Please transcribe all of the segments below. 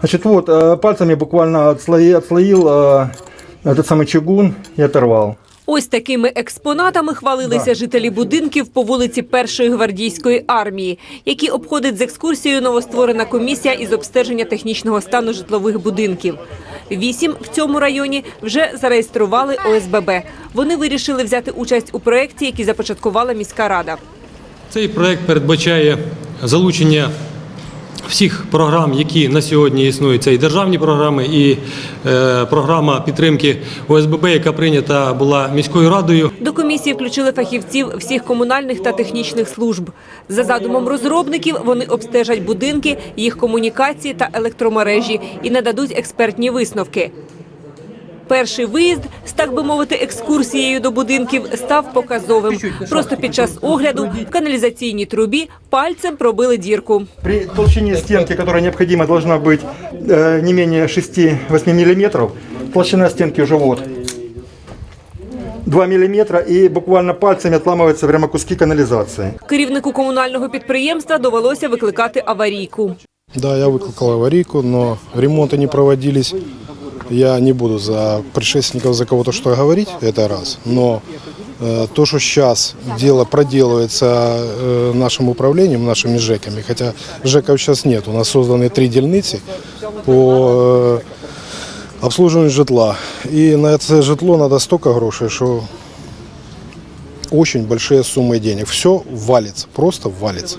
Значит, вот, э, пальцами буквально отслои- отслоил э, этот самый чугун и оторвал. Ось такими експонатами хвалилися жителі будинків по вулиці Першої гвардійської армії, які обходить з екскурсією новостворена комісія із обстеження технічного стану житлових будинків. Вісім в цьому районі вже зареєстрували ОСББ. Вони вирішили взяти участь у проєкті, який започаткувала міська рада. Цей проект передбачає залучення всіх програм, які на сьогодні існують. Це і державні програми, і е, програма підтримки ОСББ, яка прийнята була міською радою. До комісії включили фахівців всіх комунальних та технічних служб. За задумом розробників вони обстежать будинки, їх комунікації та електромережі і нададуть експертні висновки. Перший виїзд з так би мовити екскурсією до будинків став показовим. Просто під час огляду в каналізаційній трубі пальцем пробили дірку. При толщине стенки, которая необходима, должна быть э, не менее 6-8 миллиметров. Толщина стенки уже вот 2 миллиметра и буквально пальцами отламываются прямо куски канализации. Керівнику комунального підприємства довелося викликати аварійку. Да, я выкликал аварийку, но ремонты не проводились. Я не буду за предшественников за кого-то что говорить, это раз. Но э, то, что сейчас дело проделывается э, нашим управлением, нашими ЖЭКами, хотя ЖЭКов сейчас нет, у нас созданы три дельницы по э, обслуживанию житла. И на это житло надо столько грошей, что очень большие суммы денег. Все валится, просто валится.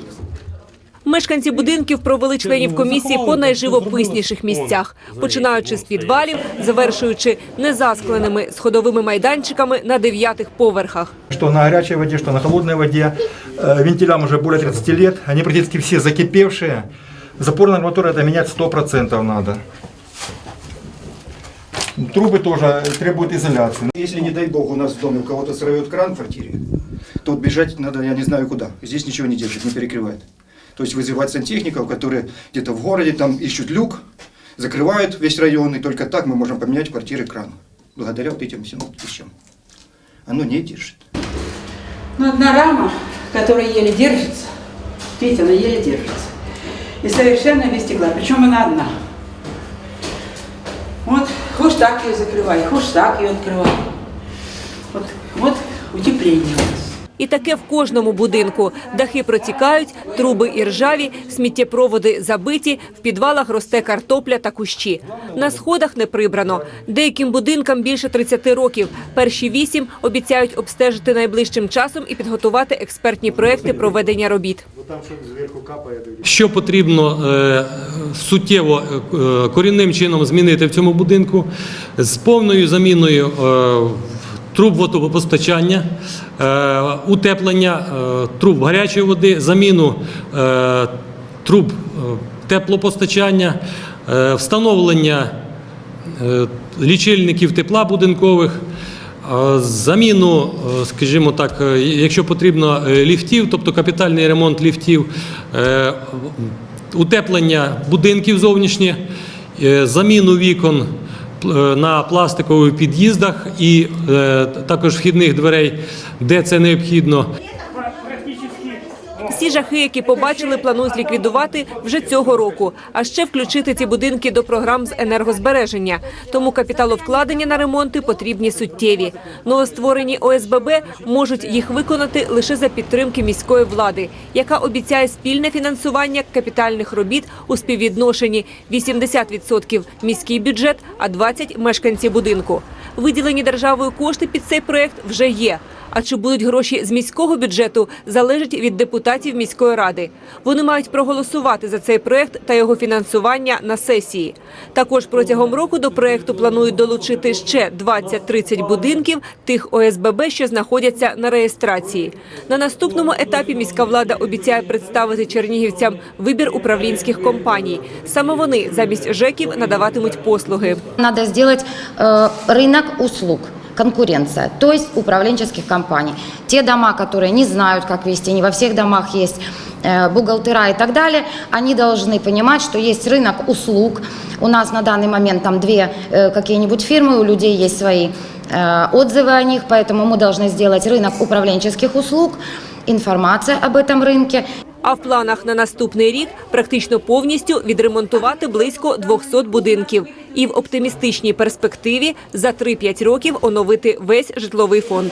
Мешканці будинків провели членів комісії по найживописніших місцях, починаючи з підвалів, завершуючи незаскленими сходовими майданчиками на дев'ятих поверхах. Что на горячей воде, что на холодной воде. Э, Вентилям уже более 30 лет. Они практически все закипевшие. Запорная арматура это менять 100% надо. Трубы тоже требуют изоляции. Если, не дай бог, у нас в доме у кого-то сорвет кран в квартире, то вот бежать надо, я не знаю куда. Здесь ничего не держит, не перекрывает. То есть вызывать сантехников, которые где-то в городе там ищут люк, закрывают весь район, и только так мы можем поменять в квартире кран. Благодаря вот этим всем вещам. Оно не держит. Ну, одна рама, которая еле держится, видите, она еле держится. И совершенно без стекла, причем она одна. Вот, хочешь так ее закрывай, хочешь так ее открывай. Вот, вот утепление у нас. І таке в кожному будинку. Дахи протікають, труби і ржаві, сміттєпроводи забиті, в підвалах росте картопля та кущі. На сходах не прибрано. Деяким будинкам більше 30 років. Перші вісім обіцяють обстежити найближчим часом і підготувати експертні проекти проведення робіт. Що потрібно е, суттєво е, корінним чином змінити в цьому будинку з повною заміною е, труб водопостачання, е, утеплення е, труб гарячої води, заміну е, труб теплопостачання, встановлення лічильників тепла будинкових. Заміну, скажімо так, якщо потрібно ліфтів, тобто капітальний ремонт ліфтів, утеплення будинків зовнішнє, заміну вікон на пластикових під'їздах і е, також вхідних дверей, де це необхідно. Всі жахи, які побачили, планують ліквідувати вже цього року, а ще включити ці будинки до програм з енергозбереження. Тому капіталовкладення на ремонти потрібні суттєві. Новостворені ОСББ можуть їх виконати лише за підтримки міської влади, яка обіцяє спільне фінансування капітальних робіт у співвідношенні 80% міський бюджет, а 20% – мешканці будинку. Виділені державою кошти під цей проект вже є. А чи будуть гроші з міського бюджету, залежить від депутатів міської ради. Вони мають проголосувати за цей проект та його фінансування на сесії. Також протягом року до проекту планують долучити ще 20-30 будинків тих ОСББ, що знаходяться на реєстрації. На наступному етапі міська влада обіцяє представити чернігівцям вибір управлінських компаній. Саме вони замість ЖЕКів надаватимуть послуги. Сделать э, рынок услуг конкуренция, то есть управленческих компаний. Те дома, которые не знают, как вести, не во всех домах есть э, бухгалтера и так далее, они должны понимать, что есть рынок услуг. У нас на данный момент там две э, какие-нибудь фирмы, у людей есть свои э, отзывы о них, поэтому мы должны сделать рынок управленческих услуг, информация об этом рынке. А в планах на наступний рік практично повністю відремонтувати близько 200 будинків. І в оптимістичній перспективі за 3-5 років оновити весь житловий фонд.